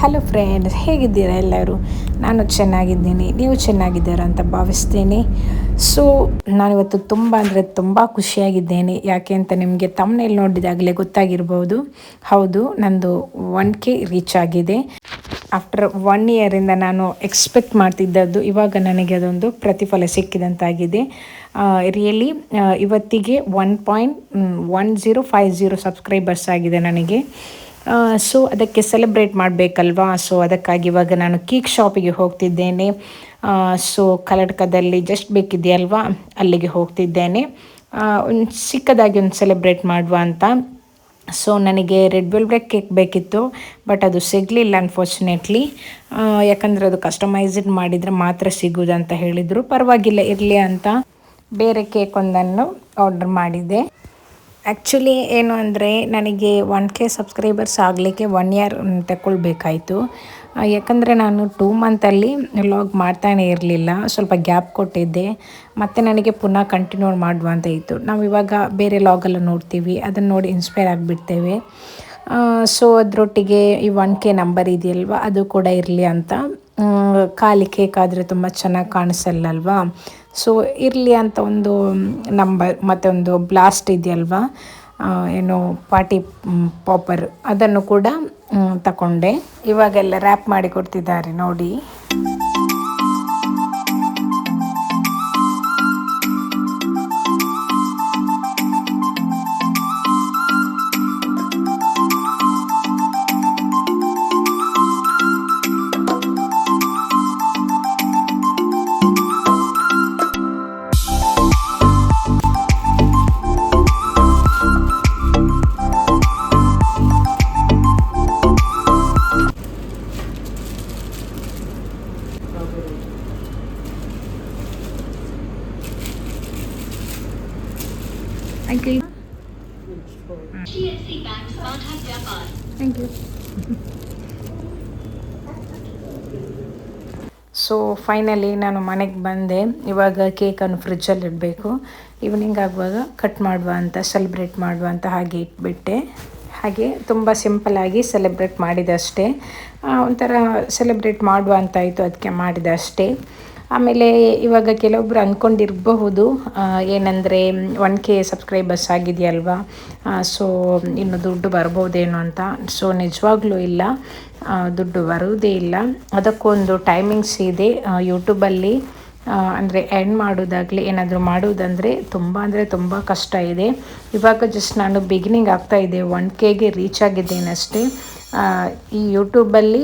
Hello friends ಹೇಗಿದ್ದೀರಾ ಎಲ್ಲರೂ? ನಾನು ಚೆನ್ನಾಗಿದ್ದೀನಿ, ನೀವು ಚೆನ್ನಾಗಿದ್ದೀರಾ ಅಂತ ಭಾವಿಸ್ತೀನಿ. ಸೊ ನಾನಿವತ್ತು ತುಂಬ ಅಂದರೆ ತುಂಬ ಖುಷಿಯಾಗಿದ್ದೇನೆ. ಯಾಕೆ ಅಂತ ನಿಮಗೆ ತಮ್ಮನೇಲಿ ನೋಡಿದಾಗಲೇ ಗೊತ್ತಾಗಿರ್ಬೋದು. ಹೌದು, ನಂದು ಒನ್ ಕೆ ರೀಚ್ ಆಗಿದೆ. ಆಫ್ಟರ್ ಒನ್ ಇಯರಿಂದ ನಾನು ಎಕ್ಸ್ಪೆಕ್ಟ್ ಮಾಡ್ತಿದ್ದದ್ದು, ಇವಾಗ ನನಗೆ ಅದೊಂದು ಪ್ರತಿಫಲ ಸಿಕ್ಕಿದಂತಾಗಿದೆ. ರಿಯಲಿ ಇವತ್ತಿಗೆ one point one zero five zero subscribers ಆಗಿದೆ ನನಗೆ. ಸೊ ಅದಕ್ಕೆ ಸೆಲೆಬ್ರೇಟ್ ಮಾಡಬೇಕಲ್ವಾ? ಸೊ ಅದಕ್ಕಾಗಿ ಇವಾಗ ನಾನು ಕೇಕ್ ಶಾಪಿಗೆ ಹೋಗ್ತಿದ್ದೇನೆ. ಸೊ ಕರ್ನಾಟಕದಲ್ಲಿ ಜಸ್ಟ್ ಬೇಕಿದೆಯಲ್ವಾ ಅಲ್ಲಿಗೆ ಹೋಗ್ತಿದ್ದೇನೆ. ಒಂದು ಚಿಕ್ಕದಾಗಿ ಒಂದು ಸೆಲೆಬ್ರೇಟ್ ಮಾಡುವ ಅಂತ. ಸೊ ನನಗೆ ರೆಡ್ ವೆಲ್ವೆಟ್ ಕೇಕ್ ಬೇಕಿತ್ತು ಬಟ್ ಅದು ಸಿಗಲಿಲ್ಲ ಅನ್ಫಾರ್ಚುನೇಟ್ಲಿ ಯಾಕಂದರೆ ಅದು ಕಸ್ಟಮೈಸ್ಡ್ ಮಾಡಿದರೆ ಮಾತ್ರ ಸಿಗೋದು ಅಂತ ಹೇಳಿದರು. ಪರವಾಗಿಲ್ಲ, ಇರಲಿ ಅಂತ ಬೇರೆ ಕೇಕ್ ಒಂದನ್ನು ಆರ್ಡರ್ ಮಾಡಿದೆ. ಆ್ಯಕ್ಚುಲಿ ಏನು ಅಂದರೆ, ನನಗೆ ಒನ್ ಕೆ ಸಬ್ಸ್ಕ್ರೈಬರ್ಸ್ ಆಗಲಿಕ್ಕೆ ಒನ್ ಇಯರ್ ತಗೊಳ್ಬೇಕಾಯಿತು ಯಾಕಂದರೆ ನಾನು ಟೂ ಮಂತಲ್ಲಿ ಲಾಗ್ ಮಾಡ್ತಾನೆ ಇರಲಿಲ್ಲ. ಸ್ವಲ್ಪ ಗ್ಯಾಪ್ ಕೊಟ್ಟಿದ್ದೆ. ಮತ್ತು ನನಗೆ ಪುನಃ ಕಂಟಿನ್ಯೂ ಮಾಡುವ ಅಂತ ಇತ್ತು. ನಾವು ಇವಾಗ ಬೇರೆ ಲಾಗೆಲ್ಲ ನೋಡ್ತೀವಿ. ಅದನ್ನು ನೋಡಿ ಇನ್ಸ್ಪೈರ್ ಆಗಿಬಿಡ್ತೇವೆ. ಸೊ ಅದರೊಟ್ಟಿಗೆ ಈ ಒನ್ ಕೆ ನಂಬರ್ ಇದೆಯಲ್ವ? ಅದು ಕೂಡ ಇರಲಿ ಅಂತ. ಖಾಲಿ ಕೇಕ್ ಆದರೆ ತುಂಬ ಚೆನ್ನಾಗಿ ಕಾಣಿಸಲ್ಲಲ್ವಾ? ಸೊ ಇರಲಿ ಅಂತ ಒಂದು ನಂಬರ್ ಒಂದು ಬ್ಲಾಸ್ಟ್ ಇದೆಯಲ್ವಾ? ಏನು ಪಾರ್ಟಿ ಪಾಪರ್ ಅದನ್ನು ಕೂಡ ತಗೊಂಡೆ ಇವಾಗೆಲ್ಲ ರ್ಯಾಪ್ ಮಾಡಿ ಕೊಡ್ತಿದ್ದಾರೆ ನೋಡಿ. Thank you thank so finally ನಾನು ಮನೆಗೆ ಬಂದೆ. ಇವಾಗ ಕೇಕನ್ನು ಫ್ರಿಜ್ಜಲ್ಲಿ ಇಡಬೇಕು. ಈವ್ನಿಂಗ್ ಆಗುವಾಗ ಕಟ್ ಮಾಡುವ ಅಂತ ಸೆಲೆಬ್ರೇಟ್ ಮಾಡುವ ಅಂತ ಹಾಗೆ ಇಟ್ಬಿಟ್ಟೆ. ಹಾಗೆ ತುಂಬ ಸಿಂಪಲಾಗಿ ಸೆಲೆಬ್ರೇಟ್ ಮಾಡಿದಷ್ಟೇ. ಒಂಥರ ಸೆಲೆಬ್ರೇಟ್ ಮಾಡುವ ಅಂತಾಯಿತು ಅದಕ್ಕೆ ಮಾಡಿದಷ್ಟೇ. ಆಮೇಲೆ ಇವಾಗ ಕೆಲವೊಬ್ರು ಅಂದ್ಕೊಂಡಿರಬಹುದು ಏನಂದರೆ ಒನ್ ಕೆ ಸಬ್ಸ್ಕ್ರೈಬರ್ಸ್ ಆಗಿದೆಯಲ್ವಾ? ಸೊ ಇನ್ನು ದುಡ್ಡು ಬರ್ಬೋದೇನೋ ಅಂತ. ಸೊ ನಿಜವಾಗ್ಲೂ ಇಲ್ಲ. ದುಡ್ಡು ಬರುವುದೇ ಇಲ್ಲ. ಅದಕ್ಕೊಂದು ಟೈಮಿಂಗ್ಸ್ ಇದೆ. ಯೂಟ್ಯೂಬಲ್ಲಿ ಅಂದರೆ ಎಂಡ್ ಮಾಡೋದಾಗಲಿ, ಏನಾದರೂ ಮಾಡೋದಂದರೆ ತುಂಬ ಅಂದರೆ ತುಂಬ ಕಷ್ಟ ಇದೆ. ಇವಾಗ ಜಸ್ಟ್ ನಾನು ಬಿಗಿನಿಂಗ್ ಆಗ್ತಾ ಇದೆ. ಒನ್ ಕೆಗೆ ರೀಚ್ ಆಗಿದ್ದೇನಷ್ಟೇ. ಈ ಯೂಟ್ಯೂಬಲ್ಲಿ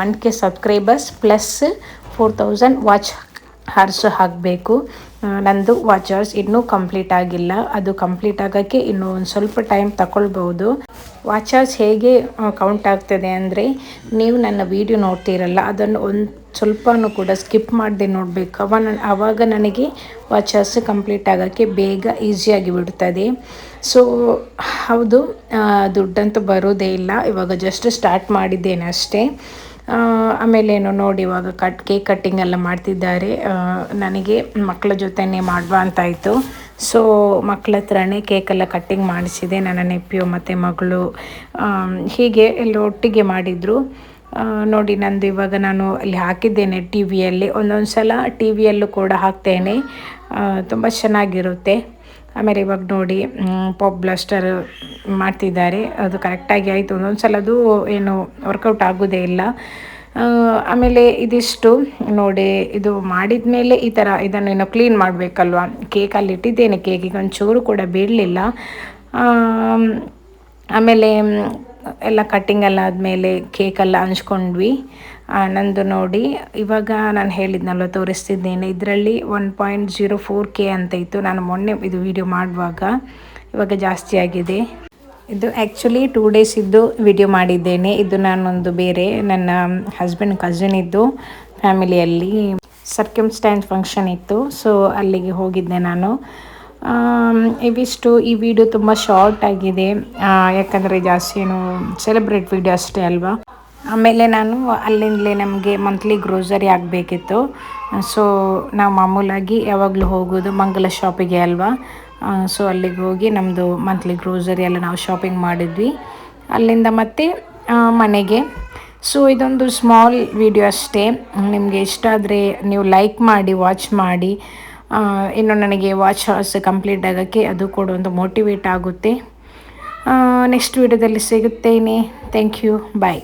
one K subscribers plus four thousand watch hours ಹಾಕಬೇಕು. ನಂದು ವಾಚರ್ಸ್ ಇನ್ನೂ ಕಂಪ್ಲೀಟ್ ಆಗಿಲ್ಲ. ಅದು ಕಂಪ್ಲೀಟ್ ಆಗೋಕ್ಕೆ ಇನ್ನೂ ಒಂದು ಸ್ವಲ್ಪ ಟೈಮ್ ತಗೊಳ್ಬೋದು ವಾಚರ್ಸ್ ಹೇಗೆ ಕೌಂಟ್ ಆಗ್ತದೆ ಅಂದರೆ, ನೀವು ನನ್ನ ವಿಡಿಯೋ ನೋಡ್ತೀರಲ್ಲ, ಅದನ್ನು ಒಂದು ಸ್ವಲ್ಪನೂ ಕೂಡ ಸ್ಕಿಪ್ ಮಾಡದೆ ನೋಡಬೇಕು. ಅವ ಆವಾಗ ನನಗೆ ವಾಚರ್ಸ್ ಕಂಪ್ಲೀಟ್ ಆಗೋಕ್ಕೆ ಬೇಗ ಈಸಿಯಾಗಿ ಬಿಡ್ತದೆ. ಸೊ ಹೌದು ದುಡ್ಡಂತೂ ಬರೋದೇ ಇಲ್ಲ. ಇವಾಗ ಜಸ್ಟ್ ಸ್ಟಾರ್ಟ್ ಮಾಡಿದ್ದೇನೆ ಅಷ್ಟೇ ಆಮೇಲೇನು ನೋಡಿ ಇವಾಗ ಕಟ್ ಕೇಕ್ ಕಟ್ಟಿಂಗ್ ಎಲ್ಲ ಮಾಡ್ತಿದ್ದಾರೆ. ನನಗೆ ಮಕ್ಕಳ ಜೊತೆನೇ ಮಾಡುವ ಅಂತಾಯಿತು. ಸೊ ಮಕ್ಕಳ ಹತ್ರನೇ ಕೇಕೆಲ್ಲ ಕಟ್ಟಿಂಗ್ ಮಾಡಿಸಿದೆ. ನನ್ನ ನೆಪ್ಪಿಯು ಮತ್ತು ಮಗಳು ಹೀಗೆ ಎಲ್ಲ ಒಟ್ಟಿಗೆ ಮಾಡಿದರು. ನೋಡಿ ನಂದು ಇವಾಗ ನಾನು ಅಲ್ಲಿ ಹಾಕಿದ್ದೇನೆ ಟಿ ವಿಯಲ್ಲಿ ಒಂದೊಂದು ಸಲ ಟಿ ವಿಯಲ್ಲೂ ಕೂಡ ಹಾಕ್ತೇನೆ. ತುಂಬ ಚೆನ್ನಾಗಿರುತ್ತೆ. ಆಮೇಲೆ ಇವಾಗ ನೋಡಿ ಪಾಪ್ ಬ್ಲಾಸ್ಟರ್ ಮಾಡ್ತಿದ್ದಾರೆ. ಅದು ಕರೆಕ್ಟಾಗಿ ಆಯಿತು. ಒಂದೊಂದು ಸಲ ಅದು ಏನು ವರ್ಕೌಟ್ ಆಗೋದೇ ಇಲ್ಲ. ಆಮೇಲೆ ಇದಿಷ್ಟು ನೋಡಿ, ಇದು ಮಾಡಿದ ಮೇಲೆ ಈ ಥರ ಇದನ್ನು ಏನೋ ಕ್ಲೀನ್ ಮಾಡಬೇಕಲ್ವ? ಕೇಕಲ್ಲಿ ಇಟ್ಟಿದ್ದೇನೆ. ಕೇಕಿಗೆ ಒಂಚೂರು ಕೂಡ ಬೀಳಲಿಲ್ಲ ಆಮೇಲೆ ಎಲ್ಲ ಕಟ್ಟಿಂಗ್ ಎಲ್ಲ ಆದಮೇಲೆ ಕೇಕೆಲ್ಲ ಹಂಚ್ಕೊಂಡ್ವಿ. ನಂದು ನೋಡಿ, ಇವಾಗ ನಾನು ಹೇಳಿದ್ನಲ್ವ, ತೋರಿಸ್ತಿದ್ದೇನೆ. ಇದರಲ್ಲಿ one point zero four K ಅಂತ ಇತ್ತು. ನಾನು ಮೊನ್ನೆ ಇದು ವಿಡಿಯೋ ಮಾಡುವಾಗ. ಇವಾಗ ಜಾಸ್ತಿ ಆಗಿದೆ. ಇದು ಆ್ಯಕ್ಚುಲಿ ಟೂ ಡೇಸ್ ಇದ್ದು ವಿಡಿಯೋ ಮಾಡಿದ್ದೇನೆ. ಇದು ನಾನೊಂದು ಬೇರೆ, ನನ್ನ ಹಸ್ಬೆಂಡ್ ಕಸಿನ್ ಇದ್ದು ಫ್ಯಾಮಿಲಿಯಲ್ಲಿ ಸರ್ಕ್ಯೂಮ್ಸ್ಟ್ಯಾನ್ಸ್ ಫಂಕ್ಷನ್ ಇತ್ತು. ಸೊ ಅಲ್ಲಿಗೆ ಹೋಗಿದ್ದೆ ನಾನು. ಇವಿಷ್ಟು ಈ ವಿಡಿಯೋ ತುಂಬ ಶಾರ್ಟ್ ಆಗಿದೆ. ಯಾಕಂದರೆ ಜಾಸ್ತಿ ಏನು ಸೆಲೆಬ್ರೇಟ್ ವಿಡಿಯೋ ಅಷ್ಟೇ ಅಲ್ವಾ? ಆಮೇಲೆ ನಾನು ಅಲ್ಲಿಂದಲೇ ನಮಗೆ ಮಂತ್ಲಿ ಗ್ರೋಸರಿ ಆಗಬೇಕಿತ್ತು. ಸೊ ನಾವು ಮಾಮೂಲಾಗಿ ಯಾವಾಗಲೂ ಹೋಗೋದು ಮಂಗಲ ಶಾಪಿಗೆ ಅಲ್ವಾ? ಸೊ ಅಲ್ಲಿಗೆ ಹೋಗಿ ನಮ್ಮದು ಮಂತ್ಲಿ ಗ್ರೋಸರಿ ಎಲ್ಲ ನಾವು ಶಾಪಿಂಗ್ ಮಾಡಿದ್ವಿ. ಅಲ್ಲಿಂದ ಮತ್ತೆ ಮನೆಗೆ. ಸೊ ಇದೊಂದು ಸ್ಮಾಲ್ ವಿಡಿಯೋ ಅಷ್ಟೇ. ನಿಮಗೆ ಇಷ್ಟ ಆದರೆ ನೀವು ಲೈಕ್ ಮಾಡಿ ವಾಚ್ ಮಾಡಿ. ಇನ್ನು ನನಗೆ ವಾಚ್ ಹೌಸ್ ಕಂಪ್ಲೀಟ್ ಆಗೋಕ್ಕೆ ಅದು ಕೂಡ ಒಂದು ಮೋಟಿವೇಟ್ ಆಗುತ್ತೆ. ನೆಕ್ಸ್ಟ್ ವಿಡಿಯೋದಲ್ಲಿ ಸಿಗುತ್ತೇನೆ. Thank you bye